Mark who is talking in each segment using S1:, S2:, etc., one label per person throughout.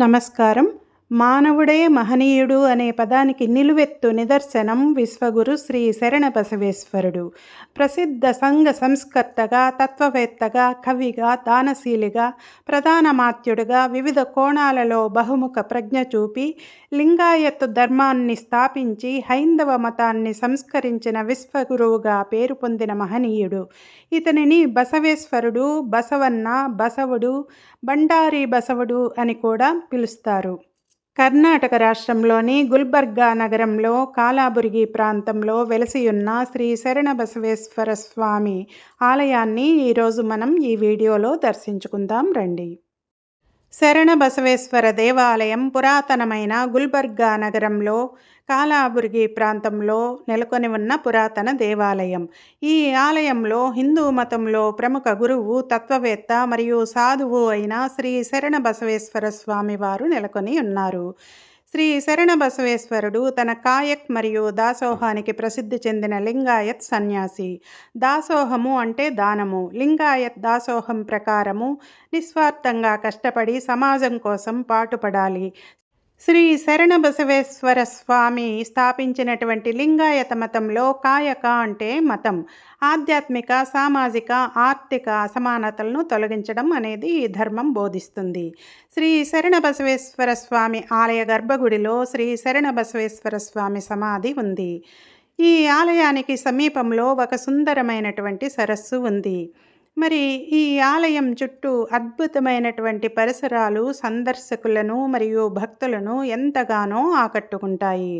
S1: నమస్కారం. మానవుడే మహనీయుడు అనే పదానికి నిలువెత్తు నిదర్శనం విశ్వగురు శ్రీ శరణ బసవేశ్వరుడు ప్రసిద్ధ సంఘ సంస్కర్తగా తత్వవేత్తగా కవిగా దానశీలిగా ప్రధానమాత్యుడుగా వివిధ కోణాలలో బహుముఖ ప్రజ్ఞ చూపి లింగాయత్ ధర్మాన్ని స్థాపించి హైందవ మతాన్ని సంస్కరించిన విశ్వగురువుగా పేరు పొందిన మహనీయుడు. ఇతనిని బసవేశ్వరుడు బసవన్న బసవుడు బండారి బసవుడు అని కూడా పిలుస్తారు. కర్ణాటక రాష్ట్రంలోని గుల్బర్గా నగరంలో కాలాబురిగి ప్రాంతంలో వెలసియున్న శ్రీ శరణ బసవేశ్వర స్వామి ఆలయాన్ని ఈరోజు మనం ఈ వీడియోలో దర్శించుకుందాం రండి. శరణ బసవేశ్వర దేవాలయం పురాతనమైన గుల్బర్గా నగరంలో కాలాబుర్గి ప్రాంతంలో నెలకొని ఉన్న పురాతన దేవాలయం. ఈ ఆలయంలో హిందూ మతంలో ప్రముఖ గురువు తత్వవేత్త మరియు సాధువు అయిన శ్రీ శరణ బసవేశ్వర స్వామి వారు నెలకొని ఉన్నారు. శ్రీ శరణ బసవేశ్వరుడు తన కాయక్ మరియు దాసోహానికి ప్రసిద్ధి చెందిన లింగాయత్ సన్యాసి. దాసోహము అంటే దానము. లింగాయత్ దాసోహం ప్రకారము నిస్వార్థంగా కష్టపడి సమాజం కోసం పాటుపడాలి. శ్రీ శరణ బసవేశ్వర స్వామి స్థాపించినటువంటి లింగాయత మతంలో కాయక అంటే మతం. ఆధ్యాత్మిక సామాజిక ఆర్థిక అసమానతలను తొలగించడం అనేది ఈ ధర్మం బోధిస్తుంది. శ్రీ శరణ బసవేశ్వర స్వామి ఆలయ గర్భగుడిలో శ్రీ శరణ బసవేశ్వర స్వామి సమాధి ఉంది. ఈ ఆలయానికి సమీపంలో ఒక సుందరమైనటువంటి సరస్సు ఉంది. మరి ఈ ఆలయం చుట్టూ అద్భుతమైనటువంటి పరిసరాలు సందర్శకులను మరియు భక్తులను ఎంతగానో ఆకట్టుకుంటాయి.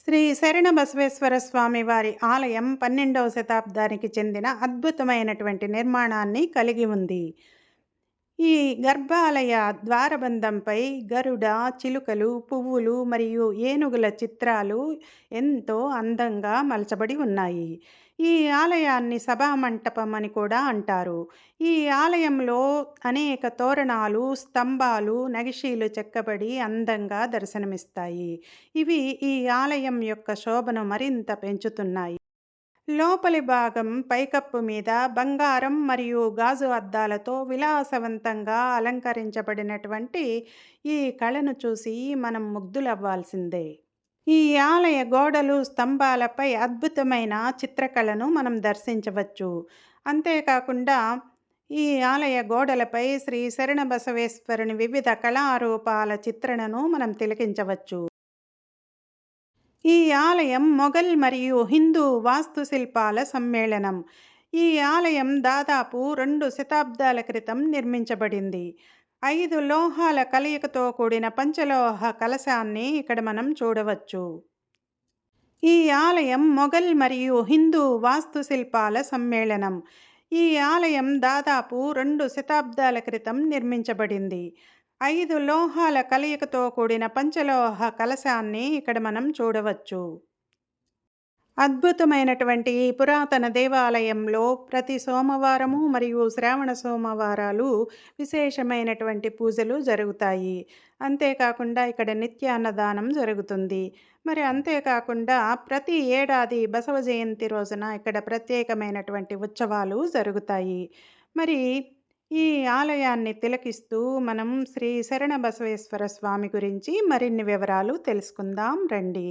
S1: శ్రీ శరణ బసవేశ్వర స్వామి వారి ఆలయం పన్నెండవ శతాబ్దానికి చెందిన అద్భుతమైనటువంటి నిర్మాణాన్ని కలిగి ఉంది. ఈ గర్భాలయ ద్వారబంధంపై గరుడ చిలుకలు పువ్వులు మరియు ఏనుగుల చిత్రాలు ఎంతో అందంగా మలచబడి ఉన్నాయి. ఈ ఆలయాన్ని సభామంటపం అని కూడా అంటారు. ఈ ఆలయంలో అనేక తోరణాలు స్తంభాలు నగిషీలు చెక్కబడి అందంగా దర్శనమిస్తాయి. ఇవి ఈ ఆలయం యొక్క శోభను మరింత పెంచుతున్నాయి. లోపలి భాగం పైకప్పు మీద బంగారం మరియు గాజు అద్దాలతో విలాసవంతంగా అలంకరించబడినటువంటి ఈ కళను చూసి మనం ముగ్ధులవ్వాల్సిందే. ఈ ఆలయ గోడలు స్తంభాలపై అద్భుతమైన చిత్రకళను మనం దర్శించవచ్చు. అంతేకాకుండా ఈ ఆలయ గోడలపై శ్రీ శరణ బసవేశ్వరుని వివిధ కళారూపాల చిత్రణను మనం తిలకించవచ్చు. ఈ ఆలయం మొఘల్ మరియు హిందూ వాస్తుశిల్పాల సమ్మేళనం. ఈ ఆలయం దాదాపు రెండు శతాబ్దాల క్రితం నిర్మించబడింది. ఐదు లోహాల కలయికతో కూడిన పంచలోహ కలశాన్ని ఇక్కడ మనం చూడవచ్చు. ఈ ఆలయం మొఘల్ మరియు హిందూ వాస్తుశిల్పాల సమ్మేళనం. ఈ ఆలయం దాదాపు రెండు శతాబ్దాల క్రితం నిర్మించబడింది. ఐదు లోహాల కలయికతో కూడిన పంచలోహ కలశాన్ని ఇక్కడ మనం చూడవచ్చు. అద్భుతమైనటువంటి ఈ పురాతన దేవాలయంలో ప్రతి సోమవారము మరియు శ్రావణ సోమవారాలు విశేషమైనటువంటి పూజలు జరుగుతాయి. అంతేకాకుండా ఇక్కడ నిత్య అన్నదానం జరుగుతుంది. మరి అంతేకాకుండా ప్రతి ఏడాది బసవ జయంతి రోజున ఇక్కడ ప్రత్యేకమైనటువంటి ఉత్సవాలు జరుగుతాయి. మరి ఈ ఆలయాన్ని తిలకిస్తూ మనం శ్రీ శరణ బసవేశ్వర స్వామి గురించి మరిన్ని వివరాలు తెలుసుకుందాం రండి.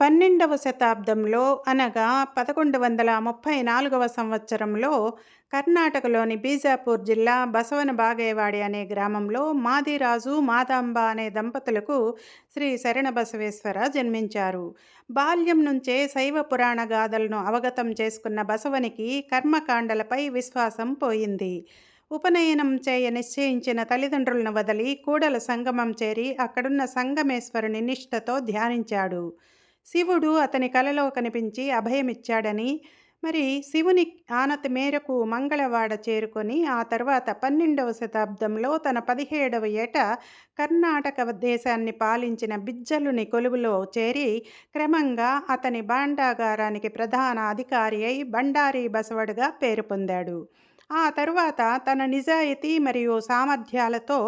S1: పన్నెండవ శతాబ్దంలో అనగా పదకొండు వందల ముప్పై నాలుగవ సంవత్సరంలో కర్ణాటకలోని బీజాపూర్ జిల్లా బసవన బాగేవాడి అనే గ్రామంలో మాదిరాజు మాదాంబ అనే దంపతులకు శ్రీ శరణ బసవేశ్వర జన్మించారు. బాల్యం నుంచే శైవ పురాణ గాథలను అవగతం చేసుకున్న బసవనికి కర్మకాండలపై విశ్వాసం పోయింది. ఉపనయనం చేయ నిశ్చయించిన తల్లిదండ్రులను వదిలి కూడల సంగమం చేరి అక్కడున్న సంగమేశ్వరుని నిష్ఠతో ధ్యానించాడు. శివుడు అతని కలలో కనిపించి అభయమిచ్చాడని మరి శివుని ఆనతి మేరకు మంగళవాడ చేరుకొని ఆ తర్వాత పన్నెండవ శతాబ్దంలో తన పదిహేడవ ఏట కర్ణాటక దేశాన్ని పాలించిన బిజ్జలుని కొలువులో చేరి క్రమంగా అతని భాండాగారానికి ప్రధాన అధికారి అయి బండారి బసవడుగా పేరు పొందాడు. ఆ తరువాత తన నిజాయితీ మరియు సామర్థ్యాలతో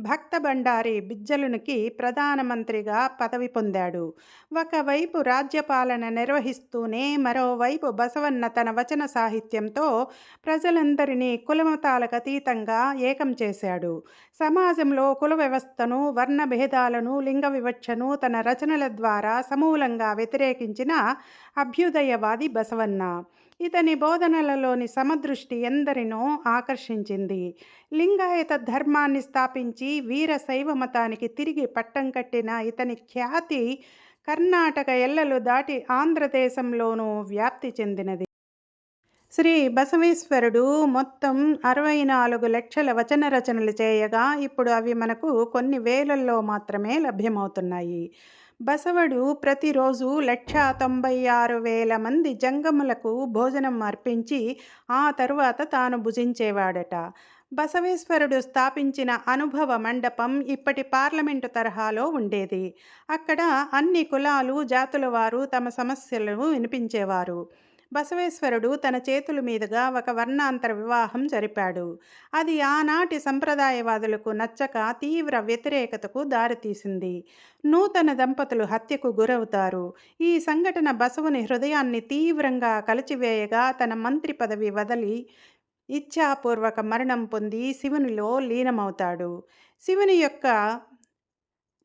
S1: భక్త బండారి బిజ్జలునికి ప్రధానమంత్రిగా పదవి పొందాడు. ఒకవైపు రాజ్యపాలన నిర్వహిస్తూనే మరోవైపు బసవన్న తన వచన సాహిత్యంతో ప్రజలందరినీ కులమతాలకు అతీతంగా ఏకం చేశాడు. సమాజంలో కుల వ్యవస్థను వర్ణ భేదాలను లింగ వివక్షను తన రచనల ద్వారా సమూలంగా వ్యతిరేకించిన అభ్యుదయవాది బసవన్న. ఇతని బోధనలలోని సమదృష్టి ఎందరినో ఆకర్షించింది. లింగాయత ధర్మాన్ని స్థాపించి వీర శైవ మతానికి తిరిగి పట్టం కట్టిన ఇతని ఖ్యాతి కర్ణాటక ఎల్లలు దాటి ఆంధ్రదేశంలోనూ వ్యాప్తి చెందినది. శ్రీ బసవేశ్వరుడు మొత్తం అరవై నాలుగు లక్షల వచన రచనలు చేయగా ఇప్పుడు అవి మనకు కొన్ని వేలల్లో మాత్రమే లభ్యమవుతున్నాయి. బసవడు ప్రతిరోజు లక్ష తొంభై ఆరు వేల మంది జంగములకు భోజనం అర్పించి ఆ తరువాత తాను భుజించేవాడట. బసవేశ్వరుడు స్థాపించిన అనుభవ మండపం ఇప్పటి పార్లమెంటు తరహాలో ఉండేది. అక్కడ అన్ని కులాలు జాతుల వారు తమ సమస్యలను వినిపించేవారు. బసవేశ్వరుడు తన చేతుల మీదుగా ఒక వర్ణాంతర వివాహం జరిపాడు. అది ఆనాటి సంప్రదాయవాదులకు నచ్చక తీవ్ర వ్యతిరేకతకు దారితీసింది. నూతన దంపతులు హత్యకు గురవుతారు. ఈ సంఘటన బసవుని హృదయాన్ని తీవ్రంగా కలిచివేయగా తన మంత్రి పదవి వదలి ఇచ్ఛాపూర్వక మరణం పొంది శివునిలో లీనమవుతాడు. శివుని యొక్క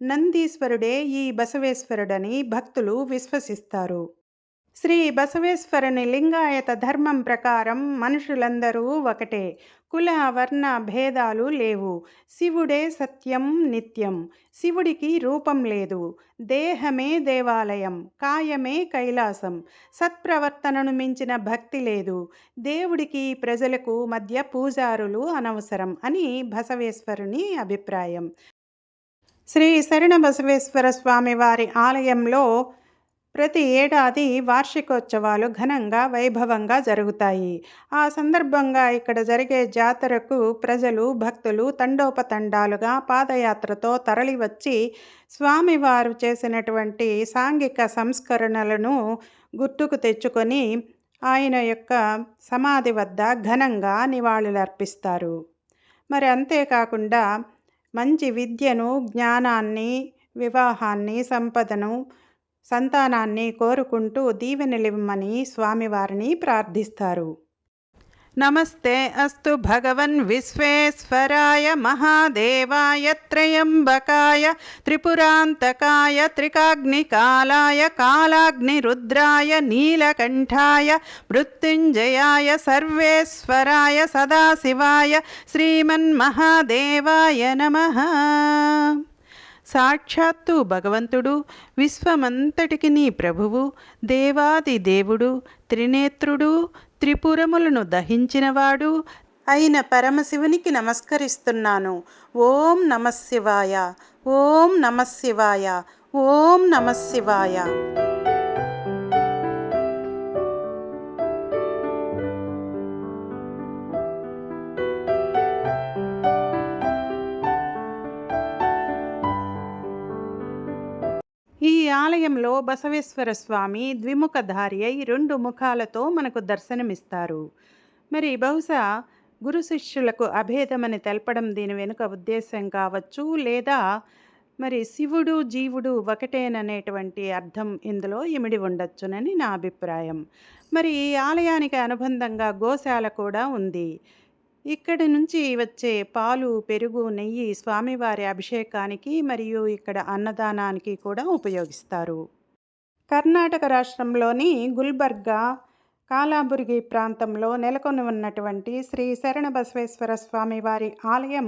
S1: నందీశ్వరుడే ఈ బసవేశ్వరుడని భక్తులు విశ్వసిస్తారు. శ్రీ బసవేశ్వరుని లింగాయత ధర్మం ప్రకారం మనుషులందరూ ఒకటే. కుల వర్ణ భేదాలు లేవు. శివుడే సత్యం నిత్యం. శివుడికి రూపం లేదు. దేహమే దేవాలయం. కాయమే కైలాసం. సత్ప్రవర్తనను మించిన భక్తి లేదు. దేవుడికి ప్రజలకు మధ్య పూజారులు అనవసరం అని బసవేశ్వరుని అభిప్రాయం. శ్రీ శరణ బసవేశ్వర స్వామి వారి ఆలయంలో ప్రతి ఏడాది వార్షికోత్సవాలు ఘనంగా వైభవంగా జరుగుతాయి. ఆ సందర్భంగా ఇక్కడ జరిగే జాతరకు ప్రజలు భక్తులు తండోపతండాలుగా పాదయాత్రతో తరలివచ్చి స్వామివారు చేసినటువంటి సాంఘిక సంస్కరణలను గుర్తుకు తెచ్చుకొని ఆయన యొక్క సమాధి వద్ద ఘనంగా నివాళులర్పిస్తారు. మరి అంతేకాకుండా మంచి విద్యను జ్ఞానాన్ని వివాహాన్ని సంపదను సంతానాన్ని కోరుకుంటూ దీవెనలివ్వమని స్వామివారిని ప్రార్థిస్తారు. నమస్తే అస్తు భగవన్ విశ్వేశ్వరాయ మహాదేవాయ త్రయంబకాయ త్రిపురాంతకాయ త్రికాగ్నికాలాయ కాలాగ్నిరుద్రాయ నీలకంఠాయ మృత్యుంజయాయ సర్వేశ్వరాయ సదాశివాయ శ్రీమన్మహాదేవాయ నమ. సాక్షాత్తు భగవంతుడు విశ్వమంతటికి నీ ప్రభువు దేవాది దేవుడు త్రినేత్రుడు త్రిపురములను దహించినవాడు అయిన పరమశివునికి నమస్కరిస్తున్నాను. ఓం నమశివాయ ఓం నమశివాయ ఓం నమశివాయ. ఆలయంలో బసవేశ్వర స్వామి ద్విముఖధారి అయి రెండు ముఖాలతో మనకు దర్శనమిస్తారు. మరి బహుశా గురు శిష్యులకు అభేదమని తెలపడం దీని వెనుక ఉద్దేశం కావచ్చు లేదా మరి శివుడు జీవుడు ఒకటేననేటువంటి అర్థం ఇందులో ఇమిడి ఉండొచ్చునని నా అభిప్రాయం. మరి ఈ ఆలయానికి అనుబంధంగా గోశాల కూడా ఉంది. ఇక్కడి నుంచి వచ్చే పాలు పెరుగు నెయ్యి స్వామివారి అభిషేకానికి మరియు ఇక్కడ అన్నదానానికి కూడా ఉపయోగిస్తారు. కర్ణాటక రాష్ట్రంలోని గుల్బర్గా కాలాబురిగి ప్రాంతంలో నెలకొని ఉన్నటువంటి శ్రీ శరణ బసవేశ్వర స్వామివారి ఆలయం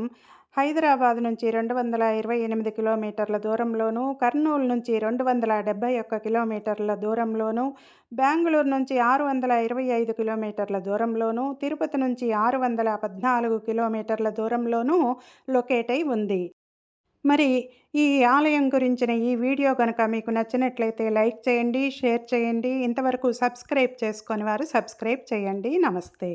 S1: హైదరాబాద్ నుంచి రెండు వందల ఇరవై ఎనిమిది కిలోమీటర్ల దూరంలోనూ కర్నూలు నుంచి రెండు వందల డెబ్బై ఒక్క కిలోమీటర్ల దూరంలోనూ బెంగళూరు నుంచి ఆరు వందల ఇరవై ఐదు కిలోమీటర్ల దూరంలోనూ తిరుపతి నుంచి ఆరు వందల పద్నాలుగు కిలోమీటర్ల దూరంలోనూ లొకేట్ అయి ఉంది. మరి ఈ ఆలయం గురించిన ఈ వీడియో కనుక మీకు నచ్చినట్లయితే లైక్ చేయండి షేర్ చేయండి. ఇంతవరకు సబ్స్క్రైబ్ చేసుకొని వారు సబ్స్క్రైబ్ చేయండి. నమస్తే.